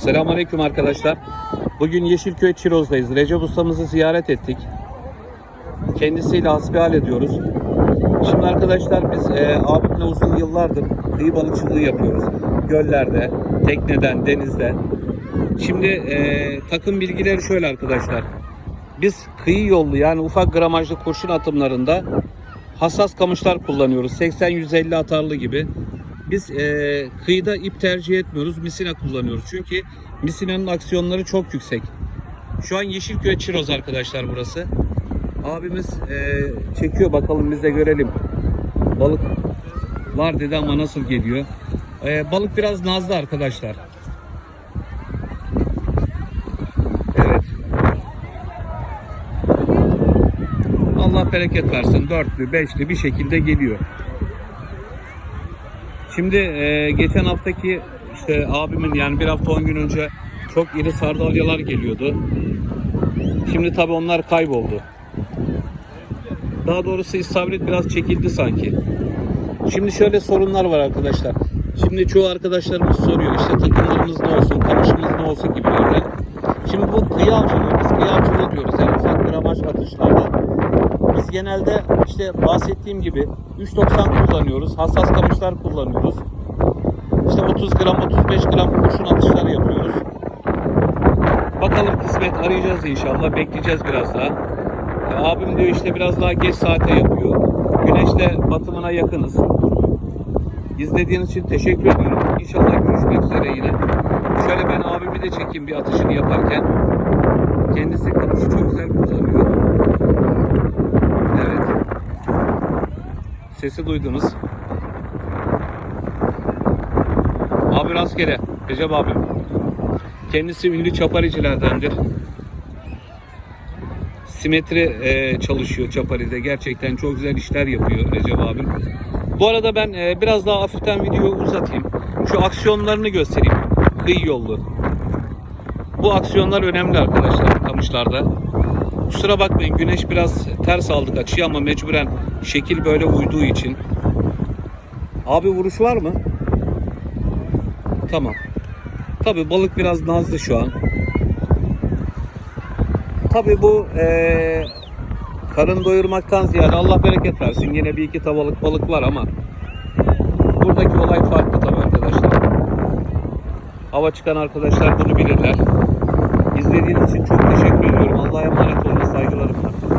Selamünaleyküm arkadaşlar. Bugün Yeşilköy Çiroz'dayız. Recep ustamızı ziyaret ettik. Kendisiyle hasbihal ediyoruz. Şimdi arkadaşlar biz e, abimle uzun yıllardır kıyı balıkçılığı yapıyoruz. Göllerde, tekneden, denizde. Şimdi e, takım bilgileri şöyle arkadaşlar. Biz kıyı yollu yani ufak gramajlı kurşun atımlarında hassas kamışlar kullanıyoruz. 80-150 atarlı gibi. Biz e, kıyıda ip tercih etmiyoruz. Misina kullanıyoruz. Çünkü misinanın aksiyonları çok yüksek. Şu an Yeşilköy Çiroz arkadaşlar burası. Abimiz e, çekiyor bakalım biz de görelim. Balık var dedi ama nasıl geliyor? E, balık biraz nazlı arkadaşlar. Evet. Allah bereket versin. Dörtlü, beşli bir şekilde geliyor. Şimdi e, geçen haftaki işte abimin yani bir hafta 10 gün önce çok iri sardalyalar geliyordu. Şimdi tabi onlar kayboldu. Daha doğrusu istavrit biraz çekildi sanki. Şimdi şöyle sorunlar var arkadaşlar. Şimdi çoğu arkadaşlarımız soruyor işte takımlarımız ne olsun, kamışımız ne olsun gibilerinden. Şimdi bu kıyı avcılığı, biz kıyı avcılığı diyoruz yani gramaj atışlarda. Biz genelde işte bahsettiğim gibi 3.90 kullanıyoruz, hassas kamışlar kullanıyoruz. İşte 30 gram, 35 gram kurşun atışları yapıyoruz. Bakalım kısmet arayacağız inşallah, bekleyeceğiz biraz daha. E, abim diyor işte biraz daha geç saate yapıyor. Güneşle batımına yakınız. İzlediğiniz için teşekkür ediyorum. İnşallah görüşmek üzere yine. Şöyle ben abimi de çekeyim bir atışını yaparken. Kendisi kamışı çok güzel kullanıyor. Evet. Sesi duydunuz. Abi rastgele. Recep abim. Kendisi ünlü çaparicilerdendir. Simetri e, çalışıyor çaparide. Gerçekten çok güzel işler yapıyor Recep abim. Bu arada ben e, biraz daha hafiften videoyu uzatayım. Şu aksiyonlarını göstereyim. Kıyı yollu. Bu aksiyonlar önemli arkadaşlar kamışlarda. Kusura bakmayın güneş biraz ters aldık açıyı ama mecburen şekil böyle uyduğu için. Abi vuruş var mı? Tamam. Tabi balık biraz nazlı şu an. Tabi bu eee, karın doyurmaktan ziyade Allah bereket versin. Yine bir iki tavalık balık var ama buradaki olay farklı tabi arkadaşlar. Hava çıkan arkadaşlar bunu bilirler. İzlediğiniz için çok teşekkür ediyorum. Allah'a emanet olun. Saygılarımla.